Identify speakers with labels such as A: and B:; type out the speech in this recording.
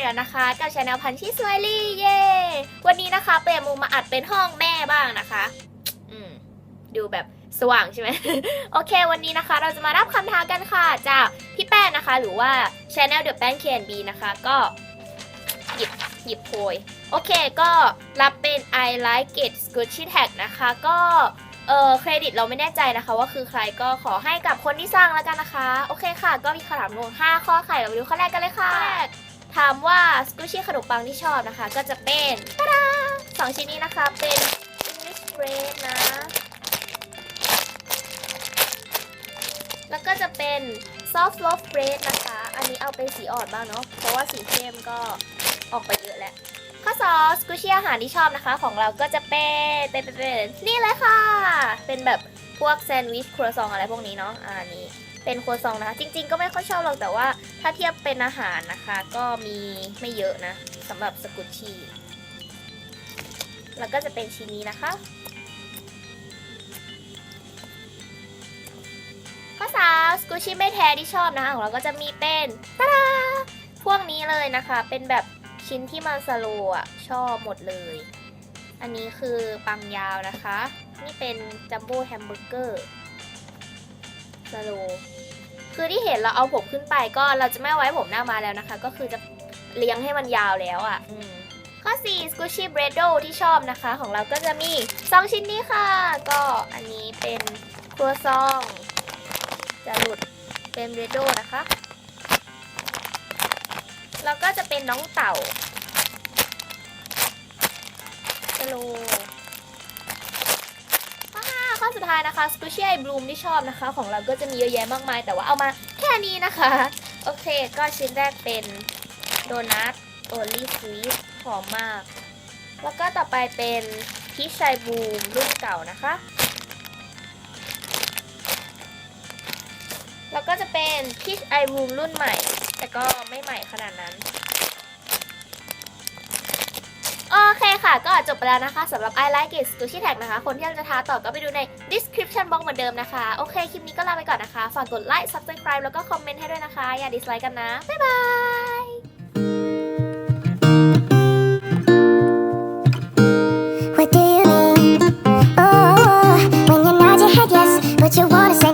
A: อีกแล้วนะคะกับช anel พันชี่สไมลี่เย้วันนี้นะคะเปรมูมมาอัดเป็นห้องแม่บ้างนะคะ อืมดูแบบสว่างใช่ไหม โอเค วันนี้นะคะ เราจะมารับคำท้ากันค่ะ จากพี่แป้งนะคะ หรือว่า Channel The แป้ง KNB นะคะ ก็หยิบหยิบโพย โอเค ก็รับเป็น I like it Gucci tag นะคะ ก็เออเครดิตเราไม่แน่ใจนะคะ ว่าคือใครก็ขอให้กับคนที่สร้างแล้วกันนะคะ โอเคค่ะ ก็มีคำถามรวม5ข้อค่ะเราไปดูข้อแรกกันเลยค่ะ ถามว่าสกูชี่ขนมปังที่ชอบนะคะ ก็จะเป็นตาดาสองชิ้นนี้นะคะเป็น English bread นะ แล้วก็จะเป็น soft loaf bread นะคะ อันนี้เอาเป็นสีอ่อนบ้างเนาะเพราะว่าสีเข้มก็ออกไปเยอะแล้ว ข้อสอสกูชี่อาหารที่ชอบนะคะ ของเราก็จะเป็นเป็นเป็นนี่เลยค่ะ เป็นแบบพวกแซนด์วิชครัวซองอะไรพวกนี้เนาะอ่านี่เป็นครัวซองนะคะ จริง ๆ ก็ไม่ค่อยชอบหรอกแต่ว่า ถ้าเทียบเป็นอาหารนะคะ ก็มีไม่เยอะนะสำหรับสกูชี่แล้วก็จะเป็นชิ้นนี้นะคะข้อสามสกูชี่ไม่แท้ที่ชอบนะคะของเราก็จะมีเป็นตาดาพวกนี้เลยนะคะ เป็นแบบ ชิ้นที่มันสโลอะชอบหมดเลย อันนี้คือปังยาวนะคะ นี่เป็นจัมโบ้แฮมเบอร์เกอร์สโลคือที่เห็นเราเอาผมขึ้นไปก็เราจะไม่ไว้ผมหน้ามาแล้วนะคะ ก็คือจะเลี้ยงให้มันยาวแล้วอะข้อ4 Squishy b r e d o ที่ชอบนะคะ ของเราก็จะมี 2 ชิ้นนี้ค่ะ ก็อันนี้เป็นครัวซอง จะหลุดเป็นเรโดนะคะ แล้วก็จะเป็นน้องเต่าสโลข้อห้าข้อสุดท้ายนะคะสกูชี่ไอบลูมที่ชอบนะคะ ของเราก็จะมีเยอะแยะมากมาย แต่ว่าเอามาแค่นี้นะคะ โอเค ก็ชิ้นแรกเป็นโดนัทโอลี่สวีทหอมมาก แล้วก็ต่อไปเป็นพีชไชบูมรุ่นเก่านะคะ แล้วก็จะเป็น Peach Eye Room รุ่นใหม่ แต่ก็ไม่ใหม่ขนาดนั้น โอเคค่ะ ก็จบไปแล้วนะคะสำหรับ I Like It Gucci Tag นะคะ คนที่อยากจะท้าต่อก็ไปดูใน description box เหมือนเดิมนะคะ โอเค คลิปนี้ก็ลาไปก่อนนะคะ ฝากกดไลค์ subscribe แล้วก็คอมเมนต์ให้ด้วยนะคะ อย่าดิสไลค์กันนะ บ๊ายบาย